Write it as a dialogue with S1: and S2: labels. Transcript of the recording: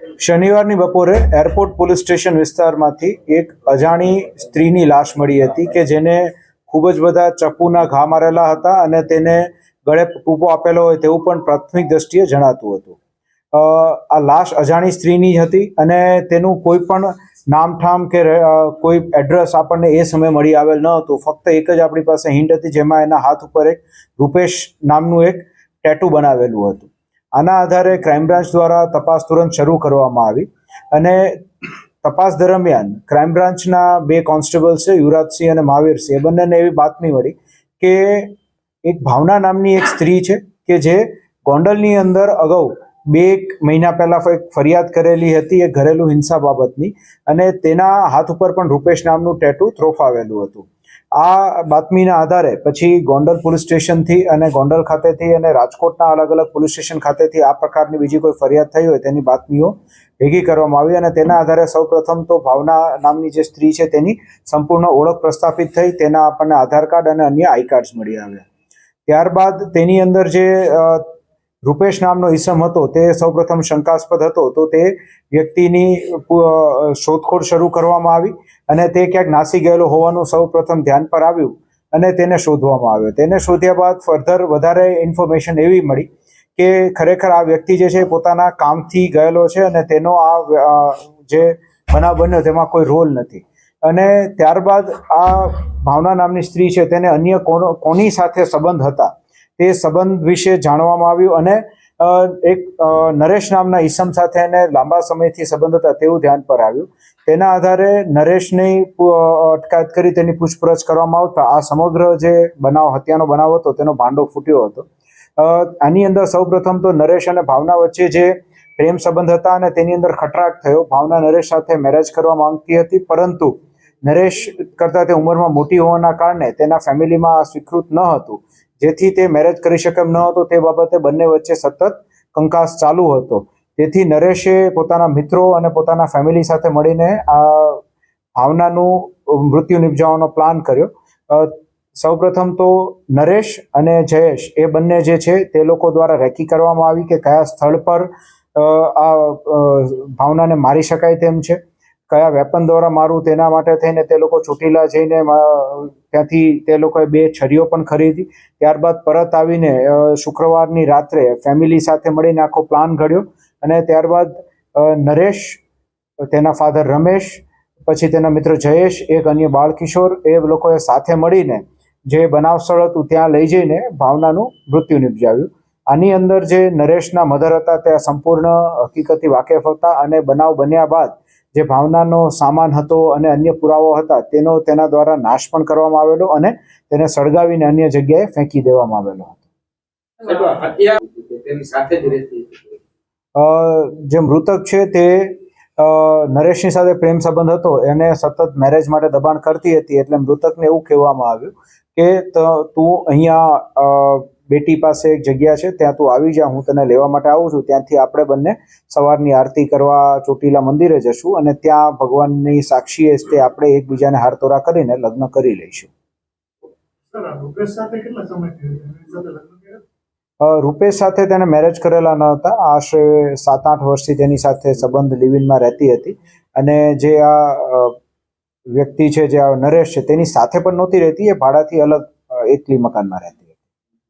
S1: શનિવારની બપોરે airport police station વિસ્તારમાંથી એક અજાણી સ્ત્રીની લાશ મળી હતી કે જેને ખૂબ જ બધા ચપ્પુના ઘા મારેલા હતા અને તેને ગળે ટૂંપો આપેલો હોય તેવું પણ પ્રાથમિક દ્રષ્ટિએ જણાતું હતું. આ લાશ અજાણી સ્ત્રીની હતી અને તેનું કોઈ પણ નામઠામ કે કોઈ એડ્રેસ આપણને એ સમયે મળી આવેલ ન હતું. ફક્ત એક જ આપણી પાસે હિન્ટ હતી જેમાં એના હાથ ઉપર એક રૂપેશ નામનું એક ટેટુ બનાવેલું હતું. આના આધારે ક્રાઇમ બ્રાન્ચ દ્વારા તપાસ તુરંત શરૂ કરવામાં આવી અને તપાસ દરમિયાન ક્રાઇમ બ્રાન્ચના બે કોન્સ્ટેબલ છે યુવરાજસિંહ અને મહાવીરસિંહ એ બંનેને એવી બાતમી મળી કે એક ભાવના નામની એક સ્ત્રી છે કે જે ગોંડલની અંદર અગાઉ બે એક મહિના પહેલા એક ફરિયાદ કરેલી હતી એ ઘરેલું હિંસા બાબતની અને તેના હાથ ઉપર પણ રૂપેશ નામનું ટેટુ ત્રોફાવેલું હતું. આ બાતમીના આધારે પછી ગોંડલ પોલીસ સ્ટેશનથી અને ગોંડલ ખાતેથી અને રાજકોટના અલગ અલગ પોલીસ સ્ટેશન ખાતેથી આ પ્રકારની બીજી કોઈ ફરિયાદ થઈ હોય તેની બાતમીઓ ભેગી કરવામાં આવી અને તેના આધારે સૌપ્રથમ તો ભાવના નામની જે સ્ત્રી છે તેની સંપૂર્ણ ઓળખ પ્રસ્થાપિત થઈ, તેના આપણને આધાર કાર્ડ અને અન્ય આઈ કાર્ડ્સ મળી આવ્યા. ત્યારબાદ તેની અંદર જે રૂપેશ નામનો ઈસમ હતો, તે સૌપ્રથમ શંકાસ્પદ હતો, તો તે વ્યક્તિની શોધખોળ શરૂ કરવામાં આવી અને તે ક્યાંક નાસી ગયેલો હોવાનું સૌપ્રથમ ધ્યાન પર આવ્યું અને તેને શોધવામાં આવ્યો. તેને શોધ્યા બાદ ફર્ધર વધારે ઇન્ફોર્મેશન એવી મળી કે ખરેખર આ વ્યક્તિ જે છે પોતાના કામથી ગયેલો છે અને તેનો આ જે બનાવ બન્યો તેમાં કોઈ રોલ નથી. અને ત્યારબાદ આ ભાવના નામની સ્ત્રી છે, તેને અન્ય કોનો, કોની સાથે સંબંધ હતા? તે સંબંધ વિશે જાણવામાં આવ્યું અને એક નરેશ નામના ઈસમ સાથે એને લાંબા સમયથી સંબંધ હતા તેવું ધ્યાન પર આવ્યું. તેના આધારે નરેશની અટકાયત કરી તેની પૂછપરછ કરવામાં આવતા આ સમગ્ર જે બનાવ, હત્યાનો બનાવ હતો તેનો ભાંડો ફૂટ્યો હતો. આની અંદર સૌપ્રથમ તો નરેશ અને ભાવના વચ્ચે જે પ્રેમ સંબંધ હતા અને તેની અંદર ખટરાક થયો. ભાવના નરેશ સાથે મેરેજ કરવા માંગતી હતી, પરંતુ નરેશ કરતાં તે ઉંમરમાં મોટી હોવાના કારણે તેના ફેમિલીમાં સ્વીકૃત ન હતું. જેથી તે મેરેજ કરી શકે એમ ન હતો, તે બાબતે બંને વચ્ચે સતત કંકાસ ચાલુ હતો. તેથી નરેશે પોતાના મિત્રો અને પોતાના ફેમિલી સાથે મળીને આ ભાવનાનું મૃત્યુ નિપજાવવાનો પ્લાન કર્યો. સૌપ્રથમ તો નરેશ અને જયેશ, એ બંને જે છે તે લોકો દ્વારા રેકી કરવામાં આવી કે કયા સ્થળ પર આ ભાવનાને મારી શકાય તેમ છે. કયા વેપન દ્વારા મારું તેના માટે થઈને તે લોકો છૂટીલા જઈને ત્યાંથી તે લોકોએ બે છરીઓ પણ ખરીદી ત્યારબાદ પરત આવીને શુક્રવારની રાત્રે ફેમિલી સાથે મળીને આખો પ્લાન ઘડ્યો અને ત્યારબાદ નરેશ, તેના ફાધર રમેશ, પછી તેના મિત્ર જયેશ, એક અન્ય બાળકિશોર એ લોકોએ સાથે મળીને જે બનાવ સ્થળ હતું ત્યાં લઈ જઈને ભાવનાનું મૃત્યુ નિપજાવ્યું. આની અંદર જે નરેશના મધર હતા, તે સંપૂર્ણ હકીકતથી વાકેફ હતા અને બનાવ બન્યા બાદ જે ભાવનાનો સામાન હતો અને અન્ય પુરાવો હતા તેનો તેના દ્વારા નાશ પણ કરવામાં આવેલો અને તેને સળગાવીને અન્ય જગ્યાએ ફેંકી દેવામાં આવેલો હતો.
S2: જ
S1: મૃતક છે તે નરેશની સાથે પ્રેમ સંબંધ હતો. એને સતત મેરેજ માટે દબાણ કરતી હતી એટલે મૃતકને એવું કહેવામાં આવ્યું કે તું અહીંયા બેટી પાસે એક જગ્યા છે ત્યાં તું આવી જા હું તને લેવા માટે આવું છું. ત્યાંથી આપણે બંને સવારની આરતી કરવા ચોટીલા મંદિરે જશું અને ત્યાં ભગવાનની સાક્ષીએ તે આપણે એકબીજાને હારતોરા કરીને લગ્ન કરી લઈશું.
S3: રૂપેશ સાથે
S1: તેને મેરેજ કરેલા ન હતા. આશરે સાત આઠ વર્ષથી તેની સાથે સંબંધ લિવિનમાં રહેતી હતી. અને જે આ વ્યક્તિ છે જે આ નરેશ છે તેની સાથે પણ નહોતી રહેતી. એ ભાડાથી અલગ એકલી મકાનમાં રહેતી.